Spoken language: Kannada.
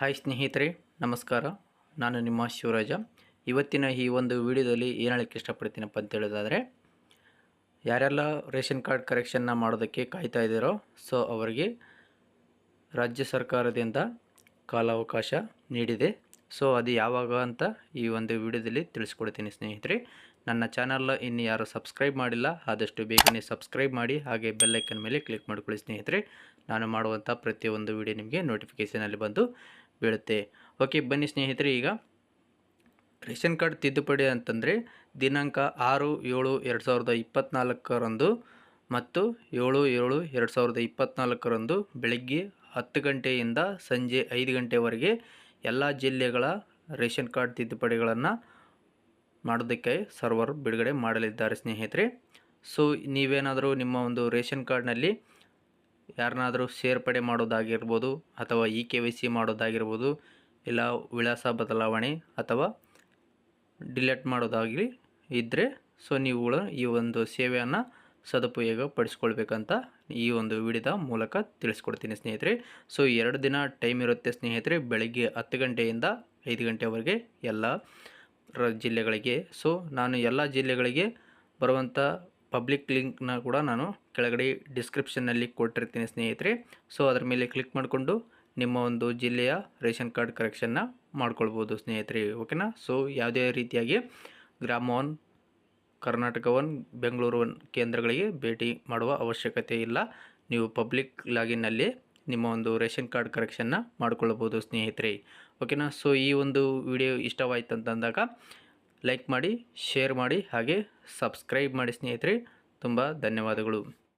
ಹಾಯ್ ಸ್ನೇಹಿತರೆ, ನಮಸ್ಕಾರ. ನಾನು ನಿಮ್ಮ ಶಿವರಾಜ. ಇವತ್ತಿನ ಈ ಒಂದು ವಿಡಿಯೋದಲ್ಲಿ ಏನು ಹೇಳಕ್ಕೆ ಇಷ್ಟಪಡ್ತೀನಪ್ಪ ಅಂತ ಹೇಳೋದಾದರೆ, ಯಾರೆಲ್ಲ ರೇಷನ್ ಕಾರ್ಡ್ ಕರೆಕ್ಷನ್ನ ಮಾಡೋದಕ್ಕೆ ಕಾಯ್ತಾ ಇದ್ದೀರೋ, ಸೊ ಅವರಿಗೆ ರಾಜ್ಯ ಸರ್ಕಾರದಿಂದ ಕಾಲಾವಕಾಶ ನೀಡಿದೆ. ಸೊ ಅದು ಯಾವಾಗ ಅಂತ ಈ ಒಂದು ವಿಡಿಯೋದಲ್ಲಿ ತಿಳಿಸ್ಕೊಡ್ತೀನಿ ಸ್ನೇಹಿತರೆ. ನನ್ನ ಚಾನಲ್ ಇನ್ನು ಯಾರು ಸಬ್ಸ್ಕ್ರೈಬ್ ಮಾಡಿಲ್ಲ, ಆದಷ್ಟು ಬೇಗನೆ ಸಬ್ಸ್ಕ್ರೈಬ್ ಮಾಡಿ, ಹಾಗೆ ಬೆಲ್ಲೈಕನ್ ಮೇಲೆ ಕ್ಲಿಕ್ ಮಾಡ್ಕೊಳ್ಳಿ ಸ್ನೇಹಿತರೆ. ನಾನು ಮಾಡುವಂಥ ಪ್ರತಿಯೊಂದು ವಿಡಿಯೋ ನಿಮಗೆ ನೋಟಿಫಿಕೇಷನಲ್ಲಿ ಬಂದು ಬೀಳುತ್ತೆ. ಓಕೆ, ಬನ್ನಿ ಸ್ನೇಹಿತರೆ, ಈಗ ರೇಷನ್ ಕಾರ್ಡ್ ತಿದ್ದುಪಡಿ ಅಂತಂದರೆ ದಿನಾಂಕ ಆರು ಏಳು ಎರಡು ಸಾವಿರದ ಇಪ್ಪತ್ತ್ನಾಲ್ಕರಂದು ಮತ್ತು ಏಳು ಏಳು ಎರಡು ಸಾವಿರದ ಇಪ್ಪತ್ತ್ನಾಲ್ಕರಂದು ಬೆಳಗ್ಗೆ ಹತ್ತು ಗಂಟೆಯಿಂದ ಸಂಜೆ ಐದು ಗಂಟೆವರೆಗೆ ಎಲ್ಲ ಜಿಲ್ಲೆಗಳ ರೇಷನ್ ಕಾರ್ಡ್ ತಿದ್ದುಪಡಿಗಳನ್ನು ಮಾಡೋದಕ್ಕೆ ಸರ್ವರ್ ಬಿಡುಗಡೆ ಮಾಡಲಿದ್ದಾರೆ ಸ್ನೇಹಿತರೆ. ಸೊ, ನೀವೇನಾದರೂ ನಿಮ್ಮ ಒಂದು ರೇಷನ್ ಕಾರ್ಡ್ನಲ್ಲಿ ಯಾರನ್ನಾದರೂ ಸೇರ್ಪಡೆ ಮಾಡೋದಾಗಿರ್ಬೋದು ಅಥವಾ ಇ ಕೆ ವೈ ಸಿ ಮಾಡೋದಾಗಿರ್ಬೋದು, ಇಲ್ಲ ವಿಳಾಸ ಬದಲಾವಣೆ ಅಥವಾ ಡಿಲೀಟ್ ಮಾಡೋದಾಗಲಿ ಇದ್ದರೆ ಸೊ ನೀವು ಈ ಒಂದು ಸೇವೆಯನ್ನು ಸದುಪಯೋಗ ಪಡಿಸ್ಕೊಳ್ಬೇಕಂತ ಈ ಒಂದು ವಿಡಿಯೋದ ಮೂಲಕ ತಿಳಿಸ್ಕೊಡ್ತೀನಿ ಸ್ನೇಹಿತರೆ. ಸೊ ಎರಡು ದಿನ ಟೈಮ್ ಇರುತ್ತೆ ಸ್ನೇಹಿತರೆ, ಬೆಳಗ್ಗೆ ಹತ್ತು ಗಂಟೆಯಿಂದ ಐದು ಗಂಟೆವರೆಗೆ ಎಲ್ಲ ಜಿಲ್ಲೆಗಳಿಗೆ. ಸೊ ನಾನು ಎಲ್ಲ ಜಿಲ್ಲೆಗಳಿಗೆ ಬರುವಂಥ ಪಬ್ಲಿಕ್ ಲಿಂಕ್ನ ಕೂಡ ನಾನು ಕೆಳಗಡೆ ಡಿಸ್ಕ್ರಿಪ್ಷನ್ನಲ್ಲಿ ಕೊಟ್ಟಿರ್ತೀನಿ ಸ್ನೇಹಿತರೆ. ಸೊ ಅದರ ಮೇಲೆ ಕ್ಲಿಕ್ ಮಾಡಿಕೊಂಡು ನಿಮ್ಮ ಒಂದು ಜಿಲ್ಲೆಯ ರೇಷನ್ ಕಾರ್ಡ್ ಕರೆಕ್ಷನ್ನ ಮಾಡ್ಕೊಳ್ಬೋದು ಸ್ನೇಹಿತರೆ ಓಕೆನಾ ಸೊ ಯಾವುದೇ ರೀತಿಯಾಗಿ ಗ್ರಾಮ one, Karnataka one, Bengaluru one ಕೇಂದ್ರಗಳಿಗೆ ಭೇಟಿ ಮಾಡುವ ಅವಶ್ಯಕತೆ ಇಲ್ಲ. ನೀವು ಪಬ್ಲಿಕ್ ಲಾಗಿನ್ನಲ್ಲಿ ನಿಮ್ಮ ಒಂದು ರೇಷನ್ ಕಾರ್ಡ್ ಕರೆಕ್ಷನ್ನ ಮಾಡ್ಕೊಳ್ಬೋದು ಸ್ನೇಹಿತರೆ ಓಕೆನಾ ಸೊ ಈ ಒಂದು ವಿಡಿಯೋ ಇಷ್ಟವಾಯ್ತು ಅಂತಂದಾಗ ಲೈಕ್ ಮಾಡಿ ಶೇರ್ ಮಾಡಿ ಹಾಗೆ ಸಬ್ಸ್ಕ್ರೈಬ್ ಮಾಡಿ ಸ್ನೇಹಿತರೆ ತುಂಬ ಧನ್ಯವಾದಗಳು.